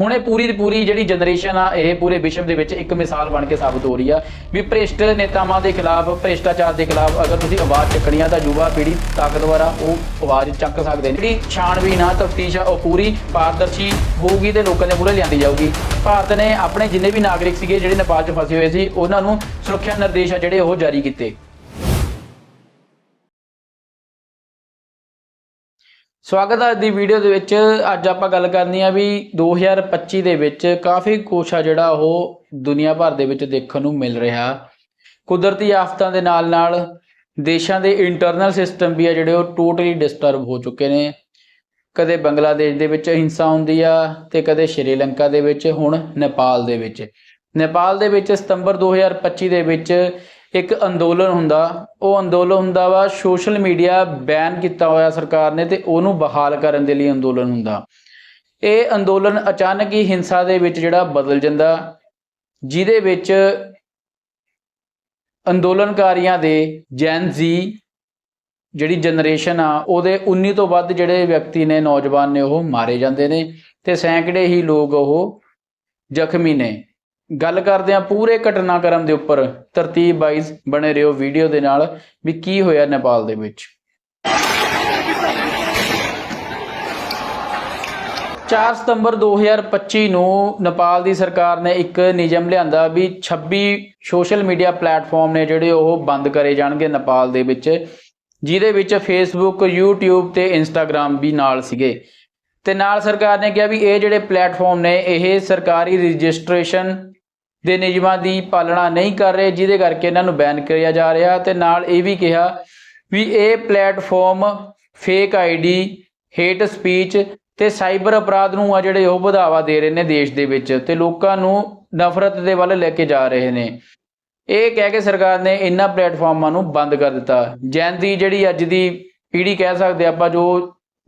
ਹੁਣ ਇਹ ਪੂਰੀ ਦੀ ਪੂਰੀ ਜਿਹੜੀ ਜਨਰੇਸ਼ਨ ਆ, ਇਹ ਪੂਰੇ ਵਿਸ਼ਵ ਦੇ ਵਿੱਚ ਇੱਕ ਮਿਸਾਲ ਬਣ ਕੇ ਸਾਬਤ ਹੋ ਰਹੀ ਆ ਵੀ ਭ੍ਰਿਸ਼ਟ ਨੇਤਾਵਾਂ ਦੇ ਖਿਲਾਫ, ਭ੍ਰਿਸ਼ਟਾਚਾਰ ਦੇ ਖਿਲਾਫ ਅਗਰ ਤੁਸੀਂ ਆਵਾਜ਼ ਚੱਕਣੀ ਆ ਤਾਂ ਯੁਵਾ ਪੀੜ੍ਹੀ ਤਾਕਤਵਰ ਆ, ਉਹ ਆਵਾਜ਼ ਚੱਕ ਸਕਦੇ ਨੇ। ਜਿਹੜੀ ਛਾਣਬੀਨ ਆ, ਤਫਤੀਸ਼ ਆ, ਉਹ ਪੂਰੀ ਪਾਰਦਰਸ਼ੀ ਹੋਊਗੀ ਤੇ ਲੋਕਾਂ ਦੇ ਮੂਹਰੇ ਲਿਆਂਦੀ ਜਾਊਗੀ। ਭਾਰਤ ਨੇ ਆਪਣੇ ਜਿੰਨੇ ਵੀ ਨਾਗਰਿਕ ਸੀਗੇ, ਜਿਹੜੇ ਨੇਪਾਲ 'ਚ ਫਸੇ ਹੋਏ ਸੀ, ਉਹਨਾਂ ਨੂੰ ਸੁਰੱਖਿਆ ਨਿਰਦੇਸ਼ ਆ ਜਿਹੜੇ ਉਹ ਜਾਰੀ ਕੀਤੇ। ਸਵਾਗਤ ਹੈ ਅੱਜ ਦੀ ਵੀਡੀਓ ਦੇ ਵਿੱਚ। ਅੱਜ ਆਪਾਂ ਗੱਲ ਕਰਨੀ ਆ ਵੀ 2025 ਦੇ ਵਿੱਚ ਕਾਫੀ ਕੁਛ ਆ ਜਿਹੜਾ ਉਹ ਦੁਨੀਆ ਭਰ ਦੇ ਵਿੱਚ ਦੇਖਣ ਨੂੰ ਮਿਲ ਰਿਹਾ। ਕੁਦਰਤੀ ਆਫਤਾਂ ਦੇ ਨਾਲ ਨਾਲ ਦੇਸ਼ਾਂ ਦੇ ਇੰਟਰਨਲ ਸਿਸਟਮ ਵੀ ਆ ਜਿਹੜੇ ਉਹ ਟੋਟਲੀ ਡਿਸਟਰਬ ਹੋ ਚੁੱਕੇ ਨੇ। ਕਦੇ ਬੰਗਲਾਦੇਸ਼ ਦੇ ਵਿੱਚ ਹਿੰਸਾ ਹੁੰਦੀ ਆ ਤੇ ਕਦੇ ਸ਼੍ਰੀਲੰਕਾ ਦੇ ਵਿੱਚ, ਹੁਣ ਨੇਪਾਲ ਦੇ ਵਿੱਚ। ਨੇਪਾਲ ਦੇ ਵਿੱਚ ਸਤੰਬਰ 2025 ਦੇ ਵਿੱਚ ਇੱਕ ਅੰਦੋਲਨ ਹੁੰਦਾ, ਉਹ ਅੰਦੋਲਨ ਹੁੰਦਾ ਵਾ, ਸੋਸ਼ਲ ਮੀਡੀਆ ਬੈਨ ਕੀਤਾ ਹੋਇਆ ਸਰਕਾਰ ਨੇ ਤੇ ਉਹਨੂੰ ਬਹਾਲ ਕਰਨ ਦੇ ਲਈ ਅੰਦੋਲਨ ਹੁੰਦਾ। ਇਹ ਅੰਦੋਲਨ ਅਚਾਨਕ ਹੀ ਹਿੰਸਾ ਦੇ ਵਿੱਚ ਜਿਹੜਾ ਬਦਲ ਜਾਂਦਾ, ਜਿਹਦੇ ਵਿੱਚ ਅੰਦੋਲਨਕਾਰੀਆਂ ਦੇ ਜੈਨ ਜ਼ੀ ਜਿਹੜੀ ਜਨਰੇਸ਼ਨ ਆ, ਉਹਦੇ 19 ਤੋਂ ਵੱਧ ਜਿਹੜੇ ਵਿਅਕਤੀ ਨੇ, ਨੌਜਵਾਨ ਨੇ ਉਹ ਮਾਰੇ ਜਾਂਦੇ ਨੇ ਤੇ ਸੈਂਕੜੇ ਹੀ ਲੋਕ ਉਹ ਜ਼ਖਮੀ ਨੇ। ਗੱਲ ਕਰਦੇ ਆ ਪੂਰੇ ਘਟਨਾਕ੍ਰਮ ਦੇ ਉੱਪਰ। ਤਰਤੀਬ ਵਾਈਜ਼ ਬਣੇ ਰਹੋ ਵੀਡੀਓ ਦੇ ਨਾਲ ਵੀ ਕੀ ਹੋਇਆ ਨੇਪਾਲ ਦੇ ਵਿੱਚ। 4 ਸਤੰਬਰ 2025 ਨੂੰ ਨੇਪਾਲ ਦੀ ਸਰਕਾਰ ਨੇ ਇੱਕ ਨਿਯਮ ਲਿਆਂਦਾ ਵੀ 26 ਸੋਸ਼ਲ ਮੀਡੀਆ ਪਲੇਟਫਾਰਮ ਨੇ ਜਿਹੜੇ ਉਹ ਬੰਦ ਕਰੇ ਜਾਣਗੇ ਨੇਪਾਲ ਦੇ ਵਿੱਚ, ਜਿਹਦੇ ਵਿੱਚ ਫੇਸਬੁੱਕ YouTube ਤੇ Instagram ਵੀ ਨਾਲ ਸੀਗੇ। ਤੇ ਨਾਲ ਸਰਕਾਰ ਨੇ ਕਿਹਾ ਵੀ ਇਹ ਜਿਹੜੇ ਪਲੇਟਫਾਰਮ ਨੇ, ਇਹ ਸਰਕਾਰੀ ਰਜਿਸਟ੍ਰੇਸ਼ਨ ਦੇ ਨਿਯਮਾਂ ਦੀ ਪਾਲਣਾ ਨਹੀਂ ਕਰ ਰਹੇ, ਜਿਹਦੇ ਕਰਕੇ ਇਹਨਾਂ ਨੂੰ ਬੈਨ ਕਰਿਆ ਜਾ ਰਿਹਾ ਤੇ ਨਾਲ ਇਹ ਵੀ ਕਿਹਾ ਵੀ ਇਹ platform fake ID hate speech ਤੇ ਸਾਈਬਰ ਅਪਰਾਧ ਨੂੰ ਆ ਜਿਹੜੇ ਉਹ ਵਧਾਵਾ ਦੇ ਰਹੇ ਨੇ ਦੇਸ਼ ਦੇ ਵਿੱਚ ਤੇ ਲੋਕਾਂ ਨੂੰ ਨਫ਼ਰਤ ਦੇ ਵੱਲ ਲੈ ਕੇ ਜਾ ਰਹੇ ਨੇ। ਇਹ ਕਹਿ ਕੇ ਸਰਕਾਰ ਨੇ ਇਹਨਾਂ ਪਲੇਟਫਾਰਮਾਂ ਨੂੰ ਬੰਦ ਕਰ ਦਿੱਤਾ। ਜੈਨ ਦੀ ਜਿਹੜੀ ਅੱਜ ਦੀ ਪੀੜ੍ਹੀ ਕਹਿ ਸਕਦੇ ਆਪਾਂ ਜੋ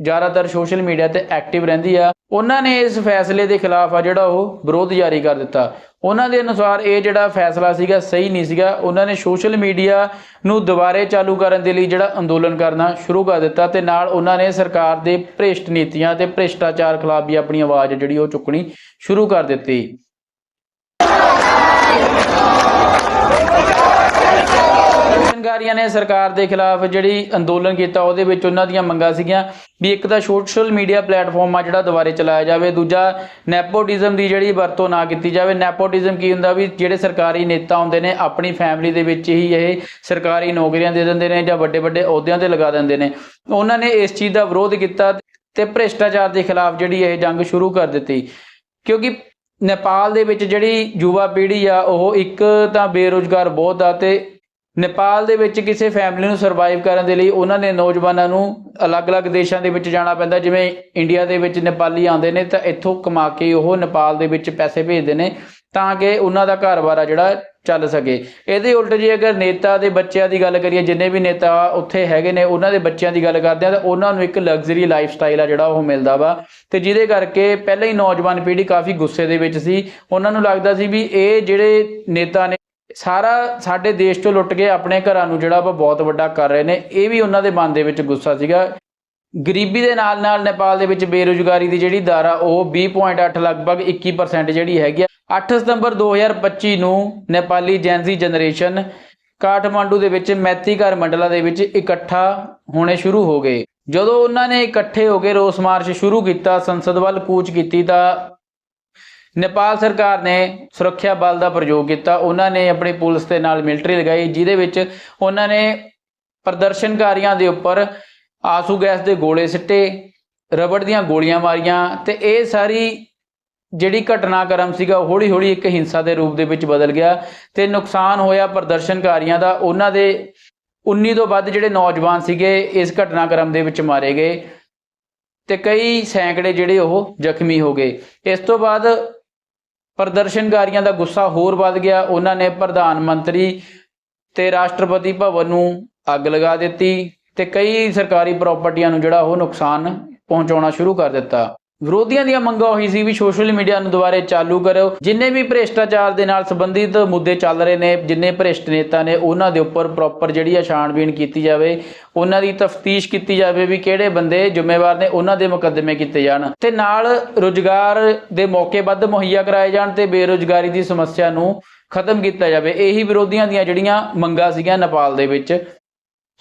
ਜ਼ਿਆਦਾਤਰ ਸੋਸ਼ਲ ਮੀਡੀਆ ਤੇ ਐਕਟਿਵ ਰਹਿੰਦੀ ਆ, ਉਹਨਾਂ ਨੇ ਇਸ ਫੈਸਲੇ ਦੇ ਖਿਲਾਫ ਆ ਜਿਹੜਾ ਉਹ ਵਿਰੋਧ ਜਾਰੀ ਕਰ ਦਿੱਤਾ। ਉਹਨਾਂ ਦੇ ਅਨੁਸਾਰ ਇਹ ਜਿਹੜਾ ਫੈਸਲਾ ਸੀਗਾ ਸਹੀ ਨਹੀਂ ਸੀਗਾ। ਉਹਨਾਂ ਨੇ ਸੋਸ਼ਲ ਮੀਡੀਆ ਨੂੰ ਦੁਬਾਰੇ ਚਾਲੂ ਕਰਨ ਦੇ ਲਈ ਜਿਹੜਾ ਅੰਦੋਲਨ ਕਰਨਾ ਸ਼ੁਰੂ ਕਰ ਦਿੱਤਾ ਤੇ ਨਾਲ ਉਹਨਾਂ ਨੇ ਸਰਕਾਰ ਦੇ ਭ੍ਰਿਸ਼ਟ ਨੀਤੀਆਂ ਤੇ ਭ੍ਰਿਸ਼ਟਾਚਾਰ ਖਿਲਾਫ ਵੀ ਆਪਣੀ ਆਵਾਜ਼ ਜਿਹੜੀ ਉਹ ਚੁੱਕਣੀ ਸ਼ੁਰੂ ਕਰ ਦਿੱਤੀ। ਅੰਦੋਲਨਕਾਰੀਆਂ ਨੇ ਸਰਕਾਰ ਦੇ ਖਿਲਾਫ ਜਿਹੜੀ ਅੰਦੋਲਨ ਕੀਤਾ, ਉਹਦੇ ਵਿੱਚ ਉਹਨਾਂ ਦੀਆਂ ਮੰਗਾਂ ਸੀਗੀਆਂ ਵੀ ਇੱਕ ਤਾਂ ਸੋਸ਼ਲ ਮੀਡੀਆ ਪਲੇਟਫਾਰਮ ਆ ਜਿਹੜਾ ਦੁਬਾਰੇ ਚਲਾਇਆ ਜਾਵੇ, ਦੂਜਾ ਨੈਪੋਟਿਜ਼ਮ ਦੀ ਜਿਹੜੀ ਵਰਤੋਂ ਨਾ ਕੀਤੀ ਜਾਵੇ। ਨੈਪੋਟਿਜ਼ਮ ਕੀ ਹੁੰਦਾ ਵੀ ਜਿਹੜੇ ਸਰਕਾਰੀ ਨੇਤਾ ਹੁੰਦੇ ਨੇ, ਆਪਣੀ ਫੈਮਿਲੀ ਦੇ ਵਿੱਚ ਹੀ ਇਹ ਸਰਕਾਰੀ ਨੌਕਰੀਆਂ ਦੇ ਦਿੰਦੇ ਨੇ ਜਾਂ ਵੱਡੇ ਵੱਡੇ ਅਹੁਦਿਆਂ ਤੇ ਲਗਾ ਦਿੰਦੇ ਨੇ। ਉਹਨਾਂ ਨੇ ਇਸ ਚੀਜ਼ ਦਾ ਵਿਰੋਧ ਕੀਤਾ ਤੇ ਭ੍ਰਿਸ਼ਟਾਚਾਰ ਦੇ ਖਿਲਾਫ ਜਿਹੜੀ ਇਹ ਜੰਗ ਸ਼ੁਰੂ ਕਰ ਦਿੱਤੀ। ਕਿਉਂਕਿ ਨੇਪਾਲ ਦੇ ਵਿੱਚ ਜਿਹੜੀ ਯੁਵਾ ਪੀੜ੍ਹੀ ਆ, ਉਹ ਇੱਕ ਤਾਂ ਬੇਰੋਜ਼ਗਾਰ ਬਹੁਤ ਆ ਤੇ ਨੇਪਾਲ ਦੇ ਵਿੱਚ ਕਿਸੇ ਫੈਮਿਲੀ ਨੂੰ ਸਰਵਾਈਵ ਕਰਨ ਦੇ ਲਈ ਉਹਨਾਂ ਨੇ ਨੌਜਵਾਨਾਂ ਨੂੰ ਅਲੱਗ-ਅਲੱਗ ਦੇਸ਼ਾਂ ਦੇ ਵਿੱਚ ਜਾਣਾ ਪੈਂਦਾ। ਜਿਵੇਂ ਇੰਡੀਆ ਦੇ ਵਿੱਚ ਨੇਪਾਲੀ ਆਉਂਦੇ ਨੇ ਤਾਂ ਇੱਥੋਂ ਕਮਾ ਕੇ ਉਹ ਨੇਪਾਲ ਦੇ ਵਿੱਚ ਪੈਸੇ ਭੇਜਦੇ ਨੇ ਤਾਂ ਕਿ ਉਹਨਾਂ ਦਾ ਘਰ-ਬਾਰ ਆ ਜਿਹੜਾ ਚੱਲ ਸਕੇ। ਇਹਦੇ ਉਲਟ ਜੇ ਅਗਰ ਨੇਤਾ ਦੇ ਬੱਚਿਆਂ ਦੀ ਗੱਲ ਕਰੀਏ, ਜਿੰਨੇ ਵੀ ਨੇਤਾ ਉੱਥੇ ਹੈਗੇ ਨੇ, ਉਹਨਾਂ ਦੇ ਬੱਚਿਆਂ ਦੀ ਗੱਲ ਕਰਦੇ ਆ ਤਾਂ ਉਹਨਾਂ ਨੂੰ ਇੱਕ ਲਗਜ਼ਰੀ ਲਾਈਫ ਸਟਾਈਲ ਆ ਜਿਹੜਾ ਉਹ ਮਿਲਦਾ ਵਾ। ਤੇ ਜਿਹਦੇ ਕਰਕੇ ਪਹਿਲਾਂ ਹੀ ਨੌਜਵਾਨ ਪੀੜ੍ਹੀ ਕਾਫੀ ਗੁੱਸੇ ਦੇ ਵਿੱਚ ਸੀ। ਉਹਨਾਂ ਨੂੰ ਲੱਗਦਾ ਸੀ ਵੀ ਇਹ ਜਿਹੜੇ ਨੇਤਾ ਨੇ ਸਾਰਾ ਸਾਡੇ ਦੇਸ਼ ਤੋਂ ਲੁੱਟ ਕੇ ਆਪਣੇ ਘਰਾਂ ਨੂੰ ਜਿਹੜਾ ਵਾ ਬਹੁਤ ਵੱਡਾ ਕਰ ਰਹੇ ਨੇ, ਇਹ ਵੀ ਉਹਨਾਂ ਦੇ ਮਨ ਦੇ ਵਿੱਚ ਗੁੱਸਾ ਸੀਗਾ। ਗਰੀਬੀ ਦੇ ਨਾਲ ਨਾਲ ਨੇਪਾਲ ਦੇ ਵਿੱਚ ਬੇਰੁਜ਼ਗਾਰੀ ਦੀ ਜਿਹੜੀ ਦਰ ਆ, ਉਹ 20.8 ਲਗਭਗ 21% ਜਿਹੜੀ ਹੈਗੀ ਆ। 8 ਸਤੰਬਰ 2025 ਨੂੰ ਨੇਪਾਲੀ ਜੈਨਜ਼ੀ ਜਨਰੇਸ਼ਨ ਕਾਠਮਾਂਡੂ ਦੇ ਵਿੱਚ ਮੈਤੀ ਘਰ ਮੰਡਲਾ ਦੇ ਵਿੱਚ ਇਕੱਠਾ ਹੋਣੇ ਸ਼ੁਰੂ ਹੋ ਗਏ। ਜਦੋਂ ਉਹਨਾਂ ਨੇ ਇਕੱਠੇ ਹੋ ਕੇ ਰੋਸ ਮਾਰਚ ਸ਼ੁਰੂ ਕੀਤਾ, ਸੰਸਦ ਵੱਲ ਕੂਚ ਕੀਤੀ ਤਾਂ ਨੇਪਾਲ ਸਰਕਾਰ ਨੇ ਸੁਰੱਖਿਆ ਬਲ ਦਾ ਪ੍ਰਯੋਗ ਕੀਤਾ। ਉਹਨਾਂ ਨੇ ਆਪਣੀ ਪੁਲਿਸ ਦੇ ਨਾਲ ਮਿਲਟਰੀ ਲਗਾਈ, ਜਿਹਦੇ ਵਿੱਚ ਉਹਨਾਂ ਨੇ ਪ੍ਰਦਰਸ਼ਨਕਾਰੀਆਂ ਦੇ ਉੱਪਰ ਆਸੂ ਗੈਸ ਦੇ ਗੋਲੇ ਸਿੱਟੇ, ਰਬੜ ਦੀਆਂ ਗੋਲੀਆਂ ਮਾਰੀਆਂ ਤੇ ਇਹ ਸਾਰੀ ਜਿਹੜੀ ਘਟਨਾਕ੍ਰਮ ਸੀਗਾ ਹੌਲੀ ਹੌਲੀ ਇੱਕ ਹਿੰਸਾ ਦੇ ਰੂਪ ਦੇ ਵਿੱਚ ਬਦਲ ਗਿਆ ਤੇ ਨੁਕਸਾਨ ਹੋਇਆ ਪ੍ਰਦਰਸ਼ਨਕਾਰੀਆਂ ਦਾ। ਉਹਨਾਂ ਦੇ 19 ਤੋਂ ਵੱਧ ਜਿਹੜੇ ਨੌਜਵਾਨ ਸੀਗੇ, ਇਸ ਘਟਨਾਕ੍ਰਮ ਦੇ ਵਿੱਚ ਮਾਰੇ ਗਏ ਤੇ ਕਈ ਸੈਂਕੜੇ ਜਿਹੜੇ ਉਹ ਜ਼ਖਮੀ ਹੋ ਗਏ। ਇਸ ਤੋਂ ਬਾਅਦ ਪ੍ਰਦਰਸ਼ਨਕਾਰੀਆਂ ਦਾ ਗੁੱਸਾ ਹੋਰ ਵੱਧ ਗਿਆ। ਉਹਨਾਂ ਨੇ ਪ੍ਰਧਾਨ ਮੰਤਰੀ ਤੇ ਰਾਸ਼ਟਰਪਤੀ ਭਵਨ ਨੂੰ ਅੱਗ ਲਗਾ ਦਿੱਤੀ ਤੇ ਕਈ ਸਰਕਾਰੀ ਪ੍ਰਾਪਰਟੀਆਂ ਨੂੰ ਜਿਹੜਾ ਉਹ ਨੁਕਸਾਨ ਪਹੁੰਚਾਉਣਾ ਸ਼ੁਰੂ ਕਰ ਦਿੱਤਾ। ਵਿਰੋਧੀਆਂ ਦੀਆਂ ਮੰਗਾਂ ਉਹੀ ਸੀ ਵੀ ਸੋਸ਼ਲ ਮੀਡੀਆ ਨੂੰ ਦੁਬਾਰੇ ਚਾਲੂ ਕਰੋ ਜਿੰਨੇ ਵੀ ਭ੍ਰਿਸ਼ਟਾਚਾਰ ਦੇ ਨਾਲ ਸੰਬੰਧਿਤ ਮੁੱਦੇ ਚੱਲ ਰਹੇ ਨੇ, ਜਿੰਨੇ ਭ੍ਰਿਸ਼ਟ ਨੇਤਾ ਨੇ, ਉਹਨਾਂ ਦੇ ਉੱਪਰ ਪ੍ਰੋਪਰ ਜਿਹੜੀ ਆ ਛਾਣਬੀਣ ਕੀਤੀ ਜਾਵੇ, ਉਹਨਾਂ ਦੀ ਤਫਤੀਸ਼ ਕੀਤੀ ਜਾਵੇ ਵੀ ਕਿਹੜੇ ਬੰਦੇ ਜ਼ਿੰਮੇਵਾਰ ਨੇ, ਉਹਨਾਂ ਦੇ ਮੁਕੱਦਮੇ ਕੀਤੇ ਜਾਣ। ਤੇ ਨਾਲ ਰੁਜ਼ਗਾਰ ਦੇ ਮੌਕੇ ਵੱਧ ਮੁਹੱਈਆ ਕਰਾਏ ਜਾਣ ਤੇ ਬੇਰੁਜ਼ਗਾਰੀ ਦੀ ਸਮੱਸਿਆ ਨੂੰ ਖਤਮ ਕੀਤਾ ਜਾਵੇ। ਇਹੀ ਵਿਰੋਧੀਆਂ ਦੀਆਂ ਜਿਹੜੀਆਂ ਮੰਗਾਂ ਸੀਗੀਆਂ ਨੇਪਾਲ ਦੇ ਵਿੱਚ।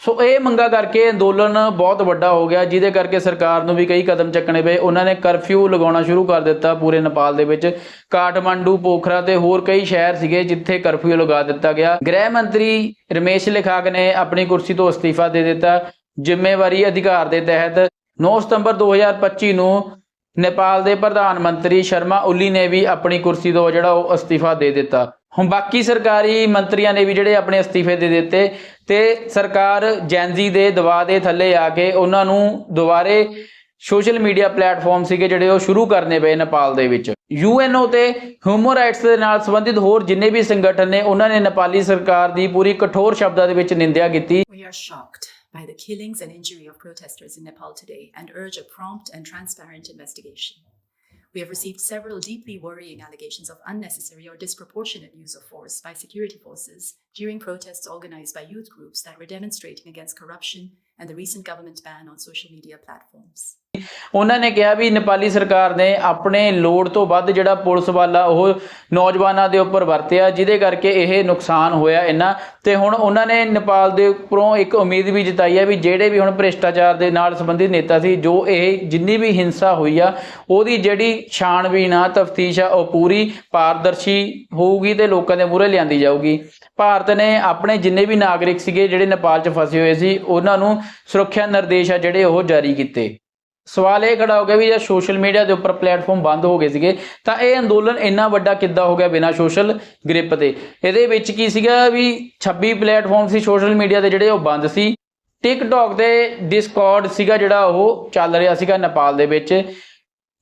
ਸੋ ਇਹ ਮੰਗਾ ਕਰਕੇ ਅੰਦੋਲਨ ਬਹੁਤ ਵੱਡਾ ਹੋ ਗਿਆ, ਜਿਹਦੇ ਕਰਕੇ ਸਰਕਾਰ ਨੂੰ ਵੀ ਕਈ ਕਦਮ ਚੱਕਣੇ ਪਏ। ਉਹਨਾਂ ਨੇ ਕਰਫਿਊ ਲਗਾਉਣਾ ਸ਼ੁਰੂ ਕਰ ਦਿੱਤਾ ਪੂਰੇ ਨੇਪਾਲ ਦੇ ਵਿੱਚ। ਕਾਠਮੰਡੂ, ਪੋਖਰਾ ਤੇ ਹੋਰ ਕਈ ਸ਼ਹਿਰ ਸੀਗੇ ਜਿੱਥੇ ਕਰਫਿਊ ਲਗਾ ਦਿੱਤਾ ਗਿਆ। ਗ੍ਰਹਿ ਮੰਤਰੀ ਰਮੇਸ਼ ਲਿਖਾਕ ਨੇ ਆਪਣੀ ਕੁਰਸੀ ਤੋਂ ਅਸਤੀਫਾ ਦੇ ਦਿੱਤਾ। ਜ਼ਿੰਮੇਵਾਰੀ ਅਧਿਕਾਰ ਦੇ ਤਹਿਤ 9 ਸਤੰਬਰ 2025 ਨੂੰ ਨੇਪਾਲ ਦੇ ਪ੍ਰਧਾਨ ਮੰਤਰੀ ਸ਼ਰਮਾ ਓਲੀ ਨੇ ਵੀ ਆਪਣੀ ਕੁਰਸੀ ਤੋਂ ਜਿਹੜਾ ਉਹ ਅਸਤੀਫਾ ਦੇ ਦਿੱਤਾ। ਹੁਣ ਬਾਕੀ ਸਰਕਾਰੀ ਮੰਤਰੀਆਂ ਨੇ ਵੀ ਜਿਹੜੇ ਆਪਣੇ ਅਸਤੀਫੇ ਦੇ ਦਿੱਤੇ ਤੇ ਸਰਕਾਰ ਜੈਨਜ਼ੀ ਦੇ ਦਬਾਅ ਦੇ ਥੱਲੇ ਆ ਕੇ ਉਹਨਾਂ ਨੂੰ ਦੁਬਾਰੇ ਸੋਸ਼ਲ ਮੀਡੀਆ ਪਲੇਟਫਾਰਮ ਸੀਗੇ ਜਿਹੜੇ ਉਹ ਸ਼ੁਰੂ ਕਰਨੇ ਪਏ ਨੇਪਾਲ ਦੇ ਵਿੱਚ। ਯੂਐਨਓ ਤੇ ਹਿਊਮਨ ਰਾਈਟਸ ਦੇ ਨਾਲ ਸੰਬੰਧਿਤ ਹੋਰ ਜਿੰਨੇ ਵੀ ਸੰਗਠਨ ਨੇ, ਉਹਨਾਂ ਨੇ ਨੇਪਾਲੀ ਸਰਕਾਰ ਦੀ ਪੂਰੀ ਕਠੋਰ ਸ਼ਬਦਾਂ ਦੇ ਵਿੱਚ ਨਿੰਦਿਆ ਕੀਤੀ। We are shocked. By the killings and injury of protesters in Nepal today and urge a prompt and transparent investigation. We have received several deeply worrying allegations of unnecessary or disproportionate use of force by security forces during protests organized by youth groups that were demonstrating against corruption and the recent government ban on social media platforms. ਉਹਨਾਂ ਨੇ ਕਿਹਾ ਵੀ ਨੇਪਾਲੀ ਸਰਕਾਰ ਨੇ ਆਪਣੇ ਲੋੜ ਤੋਂ ਵੱਧ ਜਿਹੜਾ ਪੁਲਿਸ ਵਾਲਾ ਉਹ ਨੌਜਵਾਨਾਂ ਦੇ ਉੱਪਰ ਵਰਤਿਆ, ਜਿਹਦੇ ਕਰਕੇ ਇਹ ਨੁਕਸਾਨ ਹੋਇਆ ਇੰਨਾ। ਤੇ ਹੁਣ ਉਹਨਾਂ ਨੇ ਨੇਪਾਲ ਦੇ ਉੱਪਰੋਂ ਇੱਕ ਉਮੀਦ ਵੀ ਜਤਾਈ ਹੈ ਵੀ ਜਿਹੜੇ ਵੀ ਹੁਣ ਭ੍ਰਿਸ਼ਟਾਚਾਰ ਦੇ ਨਾਲ ਸੰਬੰਧਿਤ ਨੇਤਾ ਸੀ, ਜੋ ਇਹ ਜਿੰਨੀ ਵੀ ਹਿੰਸਾ ਹੋਈ ਆ, ਉਹਦੀ ਜਿਹੜੀ ਛਾਣਬੀਣ ਆ, ਤਫਤੀਸ਼ ਆ, ਉਹ ਪੂਰੀ ਪਾਰਦਰਸ਼ੀ ਹੋਊਗੀ ਤੇ ਲੋਕਾਂ ਦੇ ਮੂਹਰੇ ਲਿਆਂਦੀ ਜਾਊਗੀ। ਭਾਰਤ ਨੇ ਆਪਣੇ ਜਿੰਨੇ ਵੀ ਨਾਗਰਿਕ ਸੀਗੇ ਜਿਹੜੇ ਨੇਪਾਲ 'ਚ ਫਸੇ ਹੋਏ ਸੀ, ਉਹਨਾਂ ਨੂੰ ਸੁਰੱਖਿਆ ਨਿਰਦੇਸ਼ ਆ ਜਿਹੜੇ ਉਹ ਜਾਰੀ ਕੀਤੇ। ਸਵਾਲ ਇਹ ਖੜਾ ਹੋ ਗਿਆ ਵੀ ਜੇ ਸੋਸ਼ਲ ਮੀਡੀਆ ਦੇ ਉੱਪਰ ਪਲੇਟਫਾਰਮ ਬੰਦ ਹੋ ਗਏ ਸੀਗੇ, ਤਾਂ ਇਹ ਅੰਦੋਲਨ ਇੰਨਾ ਵੱਡਾ ਕਿੱਦਾਂ ਹੋ ਗਿਆ ਬਿਨਾਂ ਸੋਸ਼ਲ ਗ੍ਰਿਪ ਦੇ ਇਹਦੇ ਵਿੱਚ ਕੀ ਸੀਗਾ ਵੀ 26 ਪਲੇਟਫਾਰਮ ਸੀ ਸੋਸ਼ਲ ਮੀਡੀਆ ਦੇ ਜਿਹੜੇ ਉਹ ਬੰਦ ਸੀ। ਟਿਕਟੌਕ ਤੇ ਡਿਸਕੌਰਡ ਸੀਗਾ ਜਿਹੜਾ ਉਹ ਚੱਲ ਰਿਹਾ ਸੀਗਾ ਨੇਪਾਲ ਦੇ ਵਿੱਚ।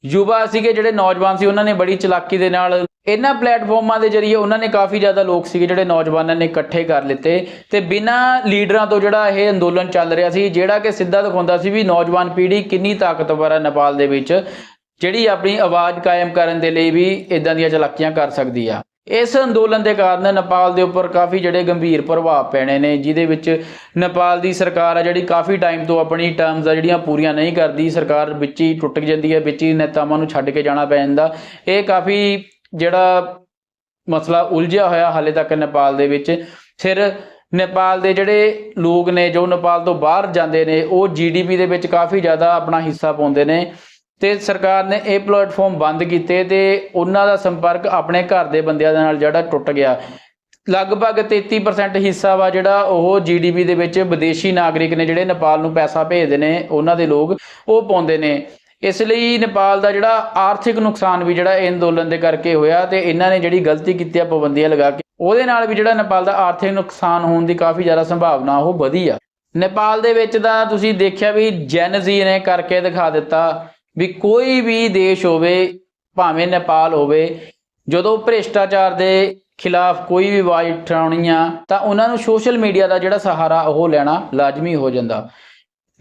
ਯੁਵਾ ਸੀਗੇ ਜਿਹੜੇ ਨੌਜਵਾਨ ਸੀ, ਉਹਨਾਂ ਨੇ ਬੜੀ ਚਲਾਕੀ ਦੇ ਨਾਲ ਇਹਨਾਂ ਪਲੇਟਫਾਰਮਾਂ ਦੇ ਜ਼ਰੀਏ ਉਹਨਾਂ ਨੇ ਕਾਫੀ ਜ਼ਿਆਦਾ ਲੋਕ ਸੀਗੇ ਜਿਹੜੇ ਨੌਜਵਾਨਾਂ ਨੇ ਇਕੱਠੇ ਕਰ ਲਿੱਤੇ ਤੇ ਬਿਨਾਂ ਲੀਡਰਾਂ ਤੋਂ ਜਿਹੜਾ ਇਹ ਅੰਦੋਲਨ ਚੱਲ ਰਿਹਾ ਸੀ, ਜਿਹੜਾ ਕਿ ਸਿੱਧਾ ਦਿਖਾਉਂਦਾ ਸੀ ਵੀ ਨੌਜਵਾਨ ਪੀੜ੍ਹੀ ਕਿੰਨੀ ਤਾਕਤਵਰ ਹੈ ਨੇਪਾਲ ਦੇ ਵਿੱਚ, ਜਿਹੜੀ ਆਪਣੀ ਆਵਾਜ਼ ਕਾਇਮ ਕਰਨ ਦੇ ਲਈ ਵੀ ਇਦਾਂ ਦੀਆਂ ਚਲਾਕੀਆਂ ਕਰ ਸਕਦੀ ਆ। ਇਸ ਅੰਦੋਲਨ ਦੇ ਕਾਰਨ ਨੇਪਾਲ ਦੇ ਉੱਪਰ ਕਾਫੀ ਜਿਹੜੇ ਗੰਭੀਰ ਪ੍ਰਭਾਵ ਪੈਣੇ ਨੇ, ਜਿਹਦੇ ਵਿੱਚ ਨੇਪਾਲ ਦੀ ਸਰਕਾਰ ਆ ਜਿਹੜੀ ਕਾਫੀ ਟਾਈਮ ਤੋਂ ਆਪਣੀ ਟਰਮਸ ਆ ਜਿਹੜੀਆਂ ਪੂਰੀਆਂ ਨਹੀਂ ਕਰਦੀ, ਸਰਕਾਰ ਵਿੱਚ ਹੀ ਟੁੱਟ ਜਾਂਦੀ ਹੈ ਵਿੱਚ ਹੀ ਨੇਤਾਵਾਂ ਨੂੰ ਛੱਡ ਕੇ ਜਾਣਾ ਪੈ ਜਾਂਦਾ। ਇਹ ਕਾਫੀ ਜਿਹੜਾ ਮਸਲਾ ਉਲਝਿਆ ਹੋਇਆ ਹਾਲੇ ਤੱਕ ਨੇਪਾਲ ਦੇ ਵਿੱਚ, ਫਿਰ ਨੇਪਾਲ ਦੇ ਜਿਹੜੇ ਲੋਕ ਨੇ ਜੋ ਨੇਪਾਲ ਤੋਂ ਬਾਹਰ ਜਾਂਦੇ ਨੇ, ਉਹ ਜੀਡੀਪੀ ਦੇ ਵਿੱਚ ਕਾਫੀ ਜ਼ਿਆਦਾ ਆਪਣਾ ਹਿੱਸਾ ਪਾਉਂਦੇ ਨੇ ਤੇ ਸਰਕਾਰ ਨੇ ਇਹ ਪਲੇਟਫਾਰਮ ਬੰਦ ਕੀਤੇ ਤੇ ਉਹਨਾਂ ਦਾ ਸੰਪਰਕ ਆਪਣੇ ਘਰ ਦੇ ਬੰਦਿਆਂ ਦੇ ਨਾਲ ਜਿਹੜਾ ਟੁੱਟ ਗਿਆ। ਲਗਭਗ 33% ਹਿੱਸਾ ਵਾ ਜਿਹੜਾ ਉਹ ਜੀਡੀਪੀ ਦੇ ਵਿੱਚ ਵਿਦੇਸ਼ੀ ਨਾਗਰਿਕ ਨੇ ਜਿਹੜੇ ਨੇਪਾਲ ਨੂੰ ਪੈਸਾ ਭੇਜਦੇ ਨੇ, ਉਹਨਾਂ ਦੇ ਲੋਕ ਉਹ ਪਾਉਂਦੇ ਨੇ। ਇਸ ਲਈ ਨੇਪਾਲ ਦਾ ਜਿਹੜਾ ਆਰਥਿਕ ਨੁਕਸਾਨ ਵੀ ਜਿਹੜਾ ਇਹ ਅੰਦੋਲਨ ਦੇ ਕਰਕੇ ਹੋਇਆ ਤੇ ਇਹਨਾਂ ਨੇ ਜਿਹੜੀ ਗਲਤੀ ਕੀਤੀ ਆ ਪਾਬੰਦੀਆਂ ਲਗਾ ਕੇ, ਉਹਦੇ ਨਾਲ ਵੀ ਜਿਹੜਾ ਨੇਪਾਲ ਦਾ ਆਰਥਿਕ ਨੁਕਸਾਨ ਹੋਣ ਦੀ ਕਾਫੀ ਜ਼ਿਆਦਾ ਸੰਭਾਵਨਾ ਉਹ ਵਧੀ ਆ। ਨੇਪਾਲ ਦੇ ਵਿੱਚ ਤਾਂ ਤੁਸੀਂ ਦੇਖਿਆ ਵੀ ਜੈਨਜ਼ੀ ਨੇ ਕਰਕੇ ਦਿਖਾ ਦਿੱਤਾ ਵੀ ਕੋਈ ਵੀ ਦੇਸ਼ ਹੋਵੇ, ਭਾਵੇਂ ਨੇਪਾਲ ਹੋਵੇ, ਜਦੋਂ ਭ੍ਰਿਸ਼ਟਾਚਾਰ ਦੇ ਖਿਲਾਫ ਕੋਈ ਵੀ ਆਵਾਜ਼ ਉਠਾਉਣੀ ਆ, ਤਾਂ ਉਹਨਾਂ ਨੂੰ ਸੋਸ਼ਲ ਮੀਡੀਆ ਦਾ ਜਿਹੜਾ ਸਹਾਰਾ ਉਹ ਲੈਣਾ ਲਾਜ਼ਮੀ ਹੋ ਜਾਂਦਾ।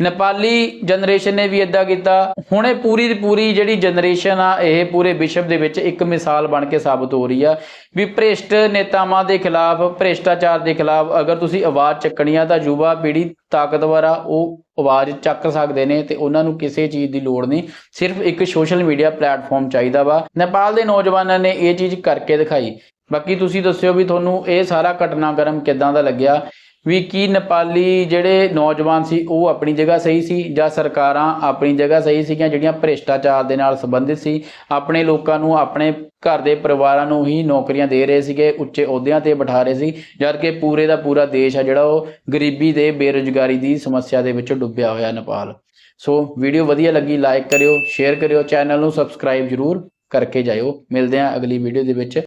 ਨੇਪਾਲੀ ਜਨਰੇਸ਼ਨ ਨੇ ਵੀ ਇਦਾਂ ਕੀਤਾ। ਹੁਣੇ ਪੂਰੀ ਦੀ ਪੂਰੀ ਜਿਹੜੀ ਜਨਰੇਸ਼ਨ ਆ, ਇਹ ਪੂਰੇ ਵਿਸ਼ਵ ਦੇ ਵਿੱਚ ਇੱਕ ਮਿਸਾਲ ਬਣ ਕੇ ਸਾਬਤ ਹੋ ਰਹੀ ਆ ਵੀ ਭ੍ਰਿਸ਼ਟ ਨੇਤਾਵਾਂ ਦੇ ਖਿਲਾਫ, ਭ੍ਰਿਸ਼ਟਾਚਾਰ ਦੇ ਖਿਲਾਫ ਅਗਰ ਤੁਸੀਂ ਆਵਾਜ਼ ਚੱਕਣੀ ਆ ਤਾਂ ਯੁਵਾ ਪੀੜ੍ਹੀ ਤਾਕਤਵਰ ਆ, ਉਹ ਆਵਾਜ਼ ਚੱਕ ਸਕਦੇ ਨੇ ਤੇ ਉਹਨਾਂ ਨੂੰ ਕਿਸੇ ਚੀਜ਼ ਦੀ ਲੋੜ ਨਹੀਂ। ਸਿਰਫ ਇੱਕ ਸੋਸ਼ਲ ਮੀਡੀਆ ਪਲੇਟਫਾਰਮ ਚਾਹੀਦਾ ਵਾ। ਨੇਪਾਲ ਦੇ ਨੌਜਵਾਨਾਂ ਨੇ ਇਹ ਚੀਜ਼ ਕਰਕੇ ਦਿਖਾਈ। ਬਾਕੀ ਤੁਸੀਂ ਦੱਸਿਓ ਵੀ ਤੁਹਾਨੂੰ ਇਹ ਸਾਰਾ ਘਟਨਾਕ੍ਰਮ ਕਿਦਾਂ ਦਾ ਲੱਗਿਆ? ਵੀ ਕੀ ਨੇਪਾਲੀ ਜਿਹੜੇ ਨੌਜਵਾਨ ਸੀ, ਉਹ ਆਪਣੀ ਜਗ੍ਹਾ ਸਹੀ ਸੀ ਜਾਂ ਸਰਕਾਰਾਂ ਆਪਣੀ ਜਗ੍ਹਾ ਸਹੀ ਸੀਗੀਆਂ ਜਿਹੜੀਆਂ ਭ੍ਰਿਸ਼ਟਾਚਾਰ ਦੇ ਨਾਲ ਸੰਬੰਧਿਤ ਸੀ? ਆਪਣੇ ਲੋਕਾਂ ਨੂੰ, ਆਪਣੇ ਘਰ ਦੇ ਪਰਿਵਾਰਾਂ ਨੂੰ ਹੀ ਨੌਕਰੀਆਂ ਦੇ ਰਹੇ ਸੀਗੇ, ਉੱਚੇ ਅਹੁਦਿਆਂ ਤੇ ਬਿਠਾ ਰਹੇ ਸੀ, ਜਦ ਕਿ ਪੂਰੇ ਦਾ ਪੂਰਾ ਦੇਸ਼ ਆ ਜਿਹੜਾ ਉਹ ਗਰੀਬੀ ਤੇ ਬੇਰੁਜ਼ਗਾਰੀ ਦੀ ਸਮੱਸਿਆ ਦੇ ਵਿੱਚ ਡੁੱਬਿਆ ਹੋਇਆ ਨੇਪਾਲ। ਸੋ ਵੀਡੀਓ ਵਧੀਆ ਲੱਗੀ ਲਾਈਕ ਕਰਿਓ ਸ਼ੇਅਰ ਕਰਿਓ ਚੈਨਲ ਨੂੰ ਸਬਸਕ੍ਰਾਈਬ ਜਰੂਰ ਕਰਕੇ ਜਾਇਓ। ਮਿਲਦੇ ਹਾਂ ਅਗਲੀ ਵੀਡੀਓ ਦੇ ਵਿੱਚ।